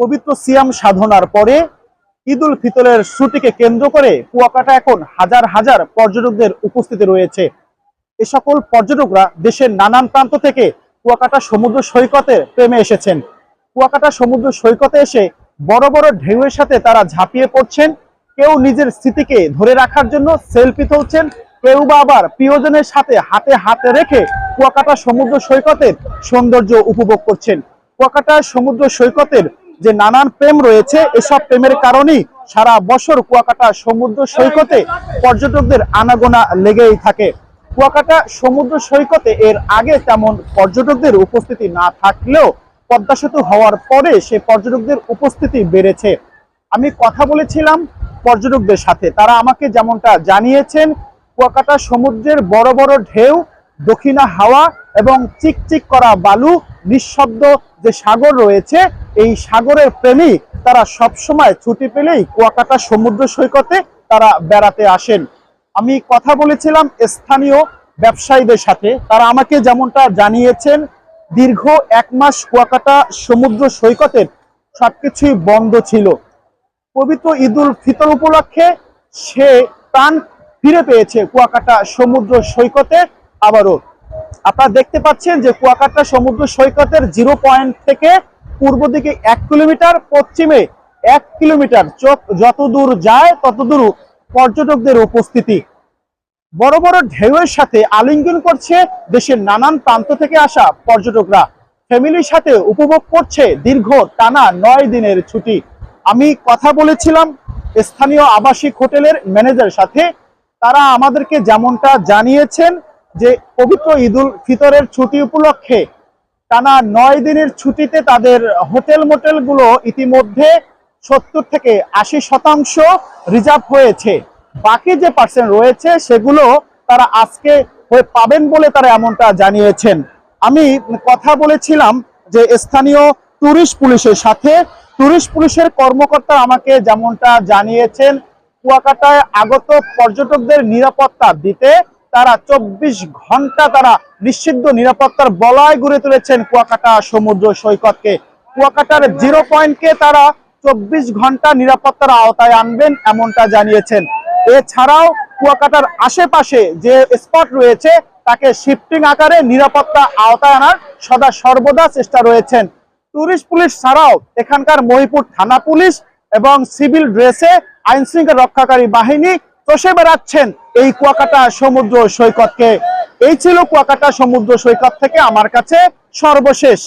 পবিত্র সিয়াম সাধনার পরে ঈদ উল ফিতরের ছুটিকে কেন্দ্র করে কুয়াকাটা এখন হাজার হাজার পর্যটকদের উপস্থিতি রয়েছে। এ সকল পর্যটকরা দেশের নানান প্রান্ত থেকে কুয়াকাটা সমুদ্র সৈকতে প্রেমে এসেছেন। কুয়াকাটা সমুদ্র সৈকতে এসে বড় বড় ঢেউয়ের সাথে তারা ঝাঁপিয়ে পড়ছেন। কেউ নিজের স্মৃতিকে ধরে রাখার জন্য সেলফি তুলছেন। কেউ বা আবার প্রিয়জনের সাথে হাতে হাতে রেখে কুয়াকাটা সমুদ্র সৈকতের সৌন্দর্য উপভোগ করছেন। কুয়াকাটা সমুদ্র সৈকতের যে নানান প্রেম রয়েছে, এসব প্রেমের কারণেই সারা বছর কুয়াকাটা সমুদ্র সৈকতে পর্যটকদের আনাগোনা লেগেই থাকে। কুয়াকাটা সমুদ্র সৈকতে এর আগে তেমন পর্যটকদের উপস্থিতি না থাকলেও পদ্মা সেতু হওয়ার পরে সে পর্যটকদের উপস্থিতি বেড়েছে। আমি কথা বলেছিলাম পর্যটকদের সাথে। তারা আমাকে যেমনটা জানিয়েছেন, কুয়াকাটা সমুদ্রের বড় বড় ঢেউ, দক্ষিণা হাওয়া এবং চিকচিক করা বালু নিঃশব্দ যে সাগর রয়েছে, এই সাগরের প্রেমী তারা সবসময় ছুটি পেলেই কুয়াকাটা সমুদ্র সৈকতে তারা বেড়াতে আসেন। আমি কথা বলেছিলাম স্থানীয় ব্যবসায়ীদের সাথে, তারা আমাকে যেমনটা জানিয়েছেন, দীর্ঘ এক মাস কুয়াকাটা সমুদ্র সৈকতের সবকিছুই বন্ধ ছিল। পবিত্র ঈদুল ফিতর উপলক্ষে সে প্রাণ ফিরে পেয়েছে কুয়াকাটা সমুদ্র সৈকতে আবারও। আপনারা দেখতে পাচ্ছেন যে কুয়াকাটা সমুদ্র সৈকতের জিরো পয়েন্ট থেকে পূর্ব দিকে এক কিলোমিটার, পশ্চিমে এক কিলোমিটার। চোখ যত দূর যায়, তত দূর পর্যটকদের উপস্থিতি। বড় বড় ঢেউয়ের সাথে আলিঙ্গন করছে দেশের নানান প্রান্ত থেকে আসা পর্যটকরা। ফ্যামিলির সাথে উপভোগ করছে দীর্ঘ টানা নয় দিনের ছুটি। আমি কথা বলেছিলাম স্থানীয় আবাসিক হোটেলের ম্যানেজার সাথে। তারা আমাদেরকে যেমনটা জানিয়েছেন যে পবিত্র ঈদুল ফিতরের ছুটি উপলক্ষে টানা নয় দিনের ছুটিতে তাদের হোটেল মোটেলগুলো ইতিমধ্যে সত্তর থেকে আশি শতাংশ রিজার্ভ হয়েছে। বাকি যে পার্সেন্ট রয়েছে সেগুলো তারা আজকে হয়ে পাবেন বলে তারা এমনটা জানিয়েছেন। আমি কথা বলেছিলাম যে স্থানীয় টুরিস্ট পুলিশের সাথে। টুরিস্ট পুলিশের কর্মকর্তা আমাকে যেমনটা জানিয়েছেন, কুয়াকাটায় আগত পর্যটকদের নিরাপত্তা দিতে তারা চব্বিশ ঘণ্টা তারা নিষিদ্ধ নিরাপত্তার বলয় গড়ে তুলেছেন কুয়াকাটা সমুদ্র সৈকতকে। কুয়াকাটার জিরো পয়েন্টকে তারা চব্বিশ ঘণ্টা নিরাপত্তার আওতায় আনবেন এমনটা জানিয়েছেন। এছাড়াও কুয়াকাটার আশেপাশে যে স্পট রয়েছে, তাকে শিফটিং আকারে নিরাপত্তা আওতায় আনার সদা সর্বদা চেষ্টা রয়েছেন। টুরিস্ট পুলিশ ছাড়াও এখানকার মহিপুর থানা পুলিশ এবং সিভিল ড্রেসে আইন শৃঙ্খলা রক্ষাকারী বাহিনী চষে বেড়াচ্ছেন এই কুয়াকাটা সমুদ্র সৈকতকে। এই ছিল কুয়াকাটা সমুদ্র সৈকত থেকে আমার কাছে সর্বশেষ